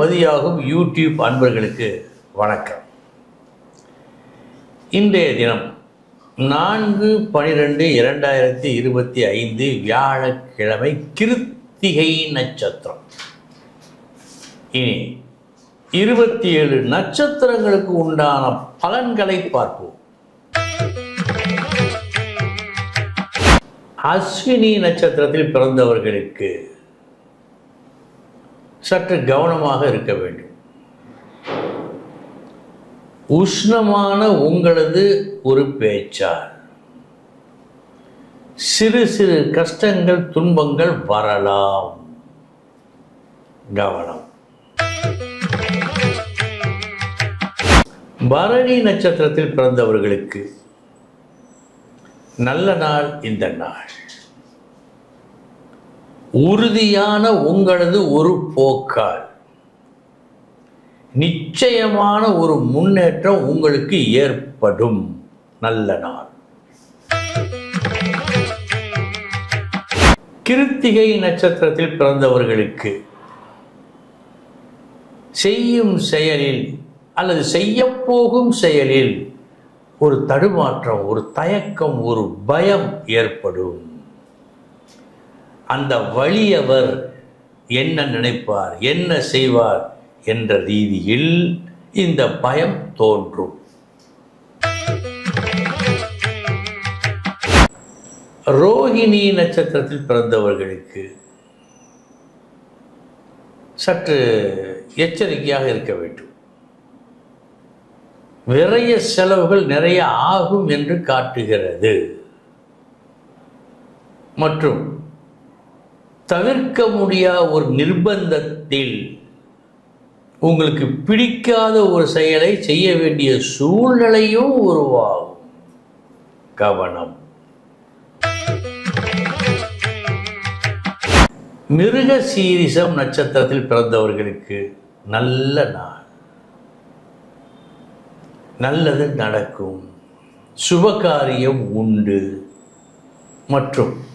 மதியாகும் YouTube அன்பர்களுக்கு வணக்கம். இன்றைய தினம் நான்கு பனிரெண்டு இரண்டாயிரத்தி இருபத்தி ஐந்து வியாழக்கிழமை கிருத்திகை நட்சத்திரம். இனி இருபத்தி ஏழு நட்சத்திரங்களுக்கு உண்டான பலன்களை பார்ப்போம். அஸ்வினி நட்சத்திரத்தில் பிறந்தவர்களுக்கு சற்று கவனமாக இருக்க வேண்டும். உஷ்ணமான உங்களது ஒரு பேச்சார் சிறு சிறு கஷ்டங்கள் துன்பங்கள் வரலாம். கவனம். பரணி நட்சத்திரத்தில் பிறந்தவர்களுக்கு நல்ல நாள் இந்த நாள். உறுதியான உங்களது ஒரு போக்கால். நிச்சயமான ஒரு முன்னேற்றம் உங்களுக்கு ஏற்படும். நல்ல நாள். கிருத்திகை நட்சத்திரத்தில் பிறந்தவர்களுக்கு செய்யும் செயலில் அல்லது செய்யப்போகும் செயலில் ஒரு தடுமாற்றம் ஒரு தயக்கம் ஒரு பயம் ஏற்படும். அந்த வலியவர் என்ன நினைப்பார் என்ன செய்வார் என்ற ரீதியில் இந்த பயம் தோன்றும். ரோஹிணி நட்சத்திரத்தில் பிறந்தவர்களுக்கு சற்று எச்சரிக்கையாக இருக்க வேண்டும். விரைய செலவுகள் நிறைய ஆகும் என்று காட்டுகிறது. மற்றும் தவிர்க்க முடியாத ஒரு நிர்பந்தத்தில் உங்களுக்கு பிடிக்காத ஒரு செயலை செய்ய வேண்டிய சூழ்நிலையும் உருவாகும். கவனம். மிருக சீரிசம் நட்சத்திரத்தில் பிறந்தவர்களுக்கு நல்ல நாள். நல்லது நடக்கும். சுபகாரியம் உண்டு. மற்றும்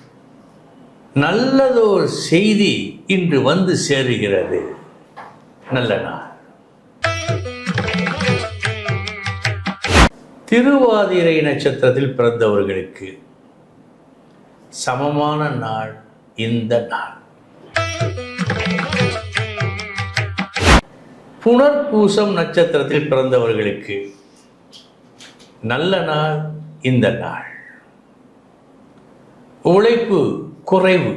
நல்லதொரு செய்தி இன்று வந்து சேருகிறது. நல்ல நாள். திருவாதிரை நட்சத்திரத்தில் பிறந்தவர்களுக்கு சமமான நாள் இந்த நாள். புனர்பூசம் நட்சத்திரத்தில் பிறந்தவர்களுக்கு நல்ல நாள் இந்த நாள். உழைப்பு குறைவு.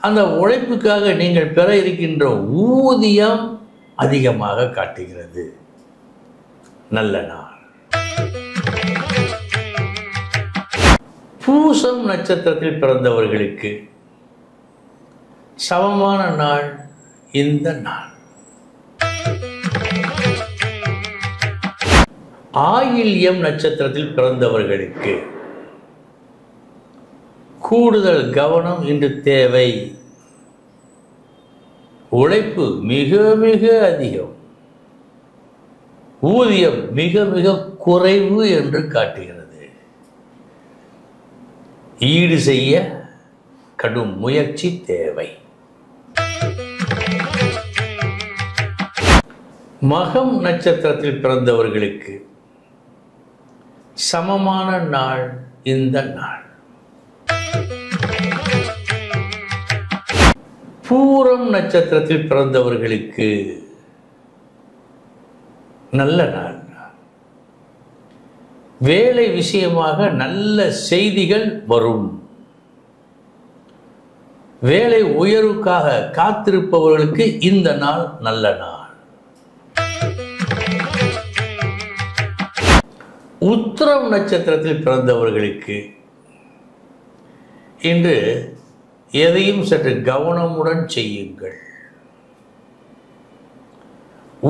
அந்த உழைப்புக்காக நீங்கள் பெற இருக்கின்ற ஊதியம் அதிகமாக காட்டுகிறது. நல்ல நாள். பூசம் நட்சத்திரத்தில் பிறந்தவர்களுக்கு சமமான நாள் இந்த நாள். ஆயில்யம் நட்சத்திரத்தில் பிறந்தவர்களுக்கு கூடுதல் கவனம் இன்று தேவை. உழைப்பு மிக மிக அதிகம். ஊதியம் மிக மிக குறைவு என்று காட்டுகிறது. ஈடு செய்ய கடும் முயற்சி தேவை. மகம் நட்சத்திரத்தில் பிறந்தவர்களுக்கு சமமான நாள் இந்த நாள். பூரம் நட்சத்திரத்தில் பிறந்தவர்களுக்கு நல்ல நாள். வேலை விஷயமாக நல்ல செய்திகள் வரும். வேலை உயர்வுக்காக காத்திருப்பவர்களுக்கு இந்த நாள் நல்ல நாள். உத்திரம் நட்சத்திரத்தில் பிறந்தவர்களுக்கு இன்று எதையும் சற்று கவனமுடன் செய்யுங்கள்.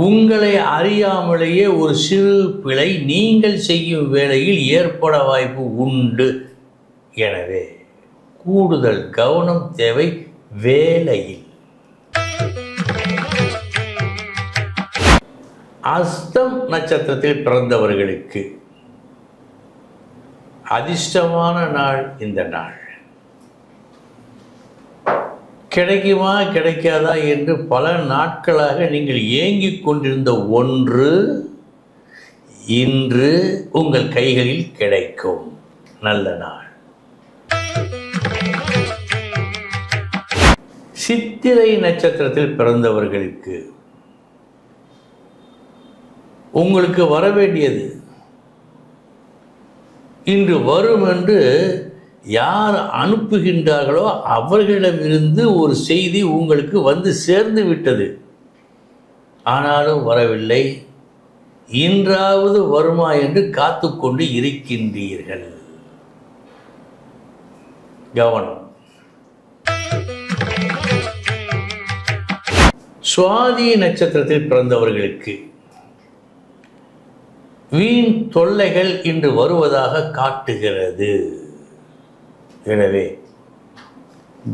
உங்களை அறியாமலேயே ஒரு சிறு பிழை நீங்கள் செய்யும் வேளையில் ஏற்பட வாய்ப்பு உண்டு. எனவே கூடுதல் கவனம் தேவை வேலையில். அஸ்தம் நட்சத்திரத்தில் பிறந்தவர்களுக்கு அதிர்ஷ்டமான நாள் இந்த நாள். கிடைக்குமா கிடைக்காதா என்று பல நாட்களாக நீங்கள் ஏங்கிக் கொண்டிருந்த ஒன்று இன்று உங்கள் கைகளில் கிடைக்கும். நல்ல நாள். சித்திரை நட்சத்திரத்தில் பிறந்தவர்களுக்கு உங்களுக்கு வர வேண்டியது இன்று வரும் என்று யார் அனுப்புகின்றார்களோ அவர்களிடமிருந்து ஒரு செய்தி உங்களுக்கு வந்து சேர்ந்து விட்டது. ஆனாலும் வரவில்லை. இன்றாவது வருமா என்று காத்து கொண்டு இருக்கின்றீர்கள். கவனம். சுவாதி நட்சத்திரத்தில் பிறந்தவர்களுக்கு வீண் தொல்லைகள் இன்று வருவதாக காட்டுகிறது. எனவே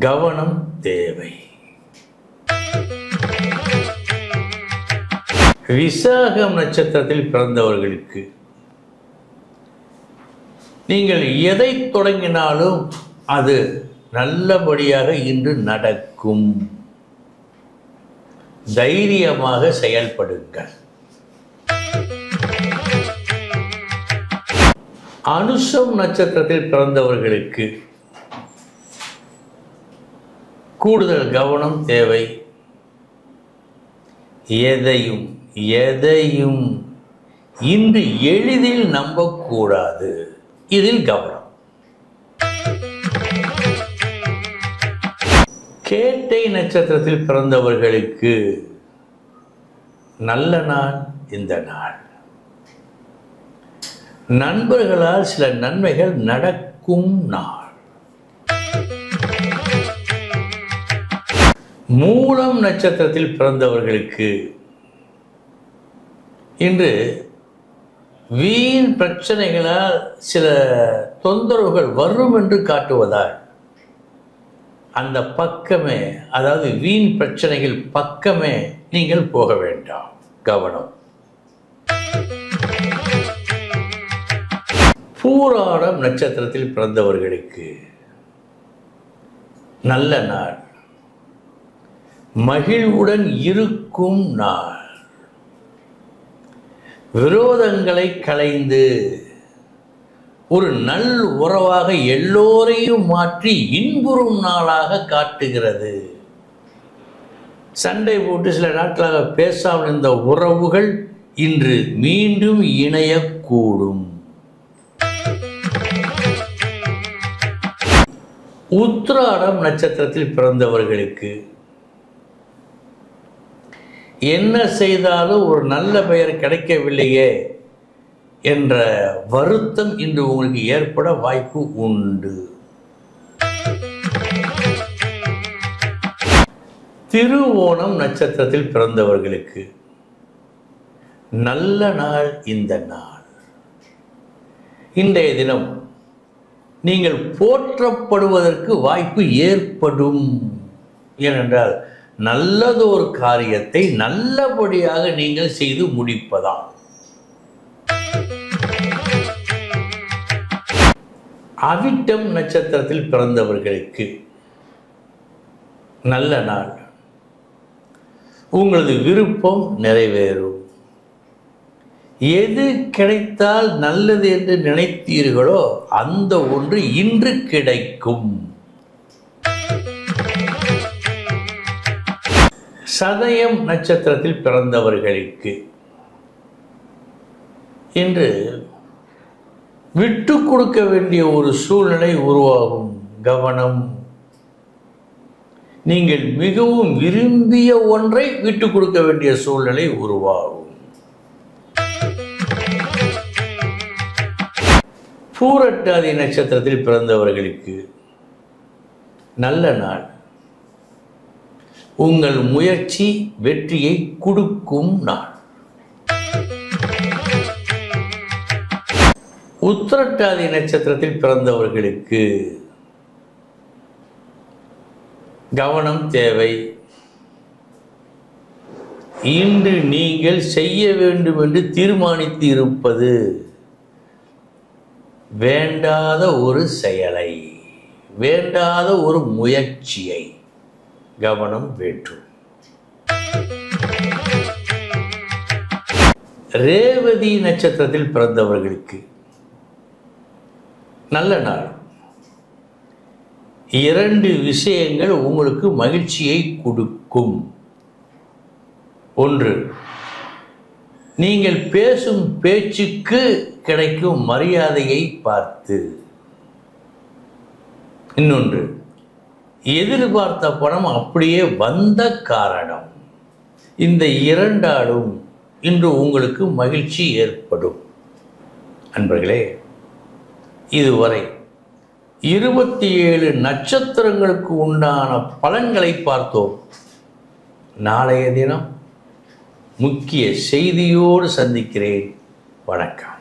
கவனம் தேவை. விசாகம் நட்சத்திரத்தில் பிறந்தவர்களுக்கு நீங்கள் எதை தொடங்கினாலும் அது நல்லபடியாக இன்று நடக்கும். தைரியமாக செயல்படுங்கள். அனுஷம் நட்சத்திரத்தில் பிறந்தவர்களுக்கு கூடுதல் கவனம் தேவை. எதையும் எதையும் இன்று எளிதில் நம்பக்கூடாது. இதில் கவனம். கேட்டை நட்சத்திரத்தில் பிறந்தவர்களுக்கு நல்ல நாள் இந்த நாள். நண்பர்களால் சில நன்மைகள் நடக்கும் நாள். மூலம் நட்சத்திரத்தில் பிறந்தவர்களுக்கு. இன்று வீண் பிரச்சனைகளால் சில தொந்தரவுகள் வரும் என்று காட்டுவதால் அந்த பக்கமே அதாவது வீண் பிரச்சனைகள் பக்கமே நீங்கள் போக வேண்டாம். கவனம். பூராடம் நட்சத்திரத்தில் பிறந்தவர்களுக்கு. நல்ல நாள். மகிழ்வுடன் இருக்கும் நாள். விரோதங்களை களைந்து ஒரு நல் உறவாக எல்லோரையும் மாற்றி இன்புறும் நாளாக காட்டுகிறது. சண்டை போட்டு சில நாட்களாக பேசாமல் இருந்த உறவுகள் இன்று மீண்டும் இணையக்கூடும். உத்ராடம் நட்சத்திரத்தில் பிறந்தவர்களுக்கு என்ன செய்தாலும் ஒரு நல்ல பெயர் கிடைக்கவில்லையே என்ற வருத்தம் இன்று உங்களுக்கு ஏற்பட வாய்ப்பு உண்டு. திருவோணம் நட்சத்திரத்தில் பிறந்தவர்களுக்கு நல்ல நாள் இந்த நாள். இன்றைய தினம் நீங்கள் போற்றப்படுவதற்கு வாய்ப்பு ஏற்படும். ஏனென்றால் நல்லதொரு காரியத்தை நல்லபடியாக நீங்கள் செய்து முடிப்பதாம் அவிட்டம் நட்சத்திரத்தில் பிறந்தவர்களுக்கு நல்ல நாள். உங்களது விருப்பம் நிறைவேறும். எது கிடைத்தால் நல்லது என்று நினைத்தீர்களோ அந்த ஒன்று இன்று கிடைக்கும். சதயம் நட்சத்திரத்தில் பிறந்தவர்களுக்கு இன்று விட்டு கொடுக்க வேண்டிய ஒரு சூழ்நிலை உருவாகும். கவனம். நீங்கள் மிகவும் விரும்பிய ஒன்றை விட்டு கொடுக்க வேண்டிய சூழ்நிலை உருவாகும். பூரட்டாதி நட்சத்திரத்தில் பிறந்தவர்களுக்கு நல்ல நாள். உங்கள் முயற்சி வெற்றியை கொடுக்கும் நாள். உத்திரட்டாதி நட்சத்திரத்தில் பிறந்தவர்களுக்கு கவனம் தேவை. இன்று நீங்கள் செய்ய வேண்டும் என்று தீர்மானித்து இருப்பது வேண்டாத ஒரு செயலை வேண்டாத ஒரு முயற்சியை. கவனம் வேண்டும். ரேவதி நட்சத்திரத்தில் பிறந்தவர்களுக்கு நல்ல நாள். இரண்டு விஷயங்கள் உங்களுக்கு மகிழ்ச்சியை கொடுக்கும். ஒன்று நீங்கள் பேசும் பேச்சுக்கு கிடைக்கும் மரியாதையை பார்த்து. இன்னொன்று எதிர்பார்த்த பணம் அப்படியே வந்த காரணம். இந்த இரண்டாலும் இன்று உங்களுக்கு மகிழ்ச்சி ஏற்படும். அன்பர்களே இதுவரை இருபத்தி ஏழு நட்சத்திரங்களுக்கு உண்டான பலன்களை பார்த்தோம். நாளைய தினம் முக்கிய செய்தியோடு சந்திக்கிறேன். வணக்கம்.